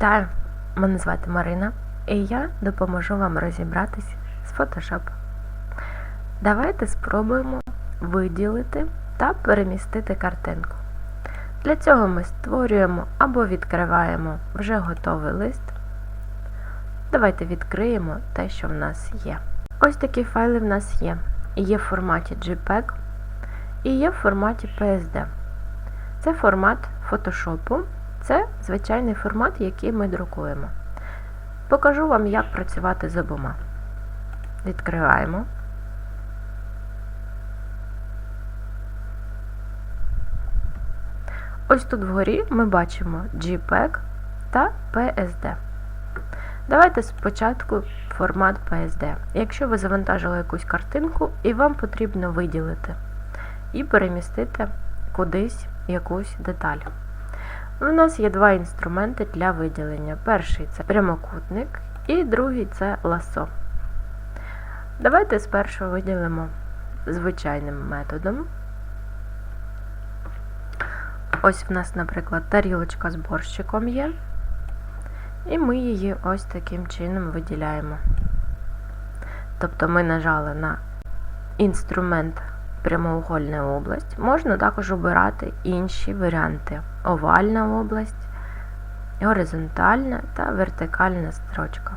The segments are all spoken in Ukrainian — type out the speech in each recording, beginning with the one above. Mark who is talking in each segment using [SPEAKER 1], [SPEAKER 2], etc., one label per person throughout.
[SPEAKER 1] Вітаю! Мене звати Марина, і я допоможу вам розібратись з Photoshop. Давайте спробуємо виділити та перемістити картинку. Для цього ми створюємо або відкриваємо вже готовий лист. Давайте відкриємо те, що в нас є. Ось такі файли в нас є. Є в форматі JPEG і є в форматі PSD. Це формат Photoshop. Це звичайний формат, який ми друкуємо. Покажу вам, як працювати з обома. Відкриваємо. Ось тут вгорі ми бачимо JPEG та PSD. Давайте спочатку формат PSD. Якщо ви завантажили якусь картинку і вам потрібно виділити і перемістити кудись якусь деталь. У нас є два інструменти для виділення. Перший це прямокутник, і другий це ласо. Давайте спершу виділимо звичайним методом. Ось в нас, наприклад, тарілочка з борщиком є, і ми її ось таким чином виділяємо. Тобто ми нажали на інструмент прямоугольна область. Можна також обирати інші варіанти: овальна область, горизонтальна та вертикальна строчка.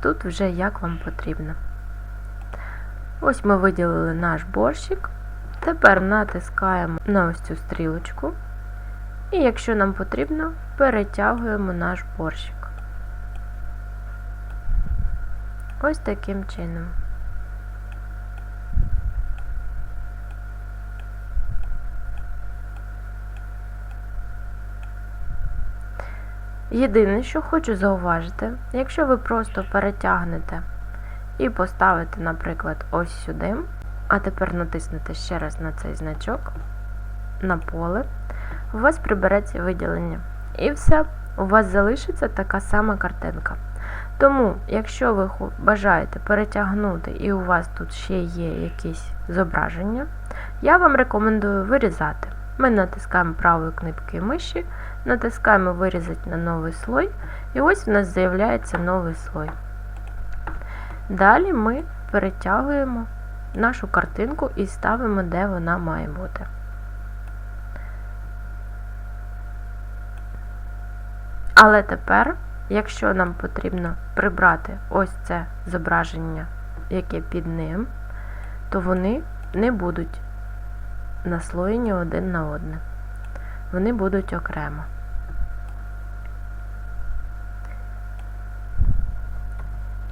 [SPEAKER 1] Тут вже як вам потрібно. Ось ми виділили наш борщик. Тепер натискаємо на ось цю стрілочку. І якщо нам потрібно, перетягуємо наш борщик. Ось таким чином. Єдине, що хочу зауважити, якщо ви просто перетягнете і поставите, наприклад, ось сюди, а тепер натиснете ще раз на цей значок, на поле, у вас прибереться виділення. І все, у вас залишиться така сама картинка. Тому, якщо ви бажаєте перетягнути і у вас тут ще є якісь зображення, я вам рекомендую вирізати. Ми натискаємо правою кнопкою миші, натискаємо вирізати на новий слой, і ось у нас з'являється новий слой. Далі ми перетягуємо нашу картинку і ставимо, де вона має бути. Але тепер, якщо нам потрібно прибрати ось це зображення, яке під ним, то вони не будуть наслоєні один на одне. Вони будуть окремо.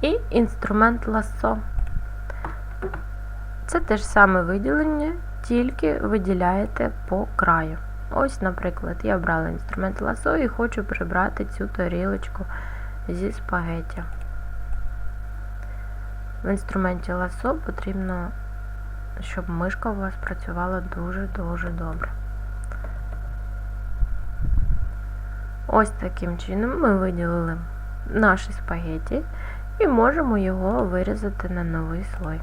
[SPEAKER 1] І інструмент ласо. Це те ж саме виділення, тільки виділяєте по краю. Ось, наприклад, я обрала інструмент ласо і хочу прибрати цю тарілочку зі спагеття. В інструменті ласо потрібно, щоб мишка у вас працювала дуже-дуже добре. Ось таким чином ми виділили наші спагетті і можемо його вирізати на новий слой.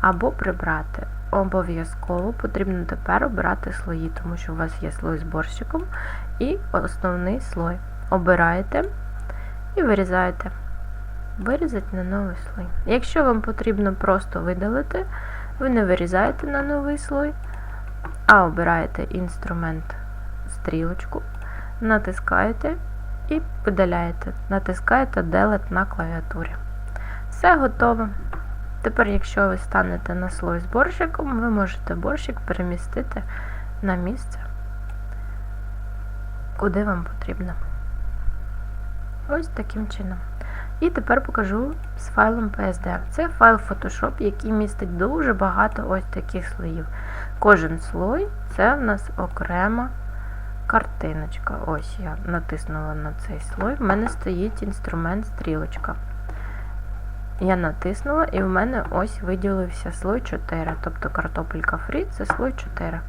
[SPEAKER 1] Або прибрати. Обов'язково потрібно тепер обирати слої, тому що у вас є слой з борщиком і основний слой. Обираєте і вирізаєте. Вирізати на новий слой. Якщо вам потрібно просто видалити, ви не вирізаєте на новий слой, а обираєте інструмент стрілочку, натискаєте і видаляєте. Натискаєте Delete на клавіатурі. Все готово. Тепер, якщо ви станете на слой з борщиком, ви можете борщик перемістити на місце, куди вам потрібно. Ось таким чином. І тепер покажу з файлом PSD. Це файл Photoshop, який містить дуже багато ось таких слоїв. Кожен слой це в нас окрема картиночка. Ось я натиснула на цей слой, в мене стоїть інструмент стрілочка. Я натиснула і в мене ось виділився слой 4, тобто картопелька фрі це слой 4.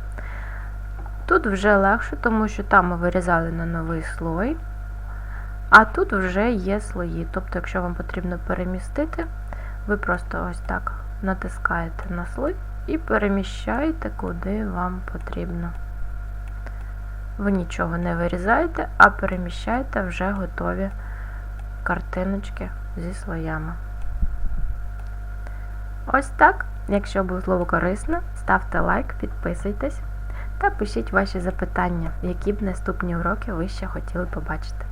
[SPEAKER 1] Тут вже легше, тому що там ми вирізали на новий слой, а тут вже є слої. Тобто, якщо вам потрібно перемістити, ви просто ось так натискаєте на слой і переміщаєте, куди вам потрібно. Ви нічого не вирізаєте, а переміщаєте вже готові картиночки зі слоями. Ось так. Якщо було корисно, ставте лайк, підписуйтесь та пишіть ваші запитання, які б наступні уроки ви ще хотіли побачити.